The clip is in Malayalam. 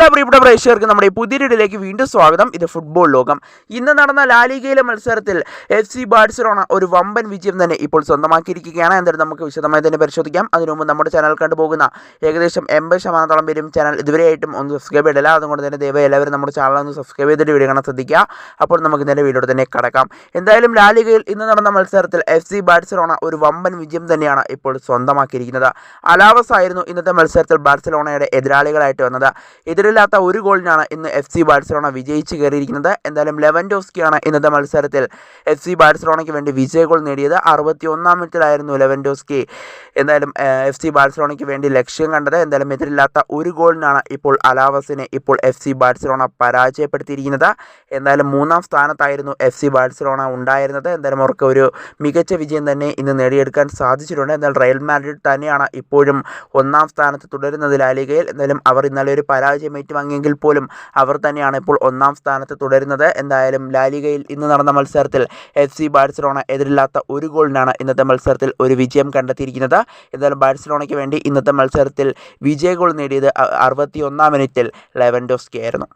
എല്ലാ പ്രിയപ്പെട്ട പ്രേക്ഷകർക്കും നമ്മുടെ പുതിയൊരിടിലേക്ക് വീണ്ടും സ്വാഗതം. ഇത് ഫുട്ബോൾ ലോകം. ഇന്ന് നടന്ന ലാലിഗയിലെ മത്സരത്തിൽ എഫ് സി ബാഴ്സലോണ ഒരു വമ്പൻ വിജയം തന്നെ ഇപ്പോൾ സ്വന്തമാക്കിയിരിക്കുകയാണ്. എന്തായാലും നമുക്ക് വിശദമായി തന്നെ പരിശോധിക്കാം. അതിനുമുമ്പ് നമ്മുടെ ചാനൽ കണ്ടുപോകുന്ന ഏകദേശം എൺപത് ശതമാനത്തോളം പേരും ചാനൽ ഇതുവരെയായിട്ടും ഒന്ന് സബ്സ്ക്രൈബ് ചെയ്തില്ല അതുകൊണ്ട് തന്നെ ദയവായി എല്ലാവരും നമ്മുടെ ചാനൽ ഒന്ന് സബ്സ്ക്രൈബ് ചെയ്തിട്ട് വീഡിയോ കാണാൻ ശ്രദ്ധിക്കുക. അപ്പോൾ നമുക്ക് ഇതിന്റെ വീഡിയോ തന്നെ കടക്കാം. എന്തായാലും ലാലിഗയിൽ ഇന്ന് നടന്ന മത്സരത്തിൽ എഫ് സി ബാഴ്സലോണ ഒരു വമ്പൻ വിജയം തന്നെയാണ് ഇപ്പോൾ സ്വന്തമാക്കിയിരിക്കുന്നത്. അലാവസ് ആയിരുന്നു ഇന്നത്തെ മത്സരത്തിൽ ബാഴ്സലോണയുടെ എതിരാളികളായിട്ട് വന്നത്. എതിരില്ലാത്ത ഒരു ഗോളിനാണ് ഇന്ന് എഫ് സി ബാഴ്സലോണ വിജയിച്ച് കയറിയിരിക്കുന്നത്. എന്തായാലും ലെവൻഡോസ്കിയാണ് ഇന്നത്തെ മത്സരത്തിൽ എഫ് സി ബാഴ്സലോണയ്ക്ക് വേണ്ടി വിജയ ഗോൾ നേടിയത്. അറുപത്തി ഒന്നാം മിനിറ്റിലായിരുന്നു ലെവൻഡോസ്കി എന്തായാലും എഫ് സി ബാഴ്സലോണയ്ക്ക് വേണ്ടി ലക്ഷ്യം കണ്ടത്. എന്തായാലും എതിരില്ലാത്ത ഒരു ഗോളിനാണ് ഇപ്പോൾ അലാവസിനെ ഇപ്പോൾ എഫ് സി ബാഴ്സലോണ പരാജയപ്പെടുത്തിയിരിക്കുന്നത്. എന്തായാലും മൂന്നാം സ്ഥാനത്തായിരുന്നു എഫ് സി ബാഴ്സലോണ ഉണ്ടായിരുന്നത്. എന്തായാലും അവർക്ക് ഒരു മികച്ച വിജയം തന്നെ ഇന്ന് നേടിയെടുക്കാൻ സാധിച്ചിട്ടുണ്ട്. എന്നാൽ റയൽ മാഡ്രിഡ് തന്നെയാണ് ഇപ്പോഴും ഒന്നാം സ്ഥാനത്ത് തുടരുന്നത് ലാലികയിൽ എന്തായാലും അവർ ഇന്നലെ ഒരു പരാജയം ഏറ്റുവാങ്ങിയെങ്കിൽ പോലും അവർ തന്നെയാണ് ഇപ്പോൾ ഒന്നാം സ്ഥാനത്ത് തുടരുന്നത്. എന്തായാലും ലാലിഗയിൽ ഇന്ന് നടന്ന മത്സരത്തിൽ എഫ് സി ബാഴ്സലോണ എതിരില്ലാത്ത ഒരു ഗോളിനാണ് ഇന്നത്തെ മത്സരത്തിൽ ഒരു വിജയം കണ്ടെത്തിയിരിക്കുന്നത്. എന്തായാലും ബാഴ്സലോണയ്ക്ക് വേണ്ടി ഇന്നത്തെ മത്സരത്തിൽ വിജയ ഗോൾ നേടിയത് അറുപത്തി ഒന്നാം മിനിറ്റിൽ ലെവൻഡോസ്കി ആയിരുന്നു.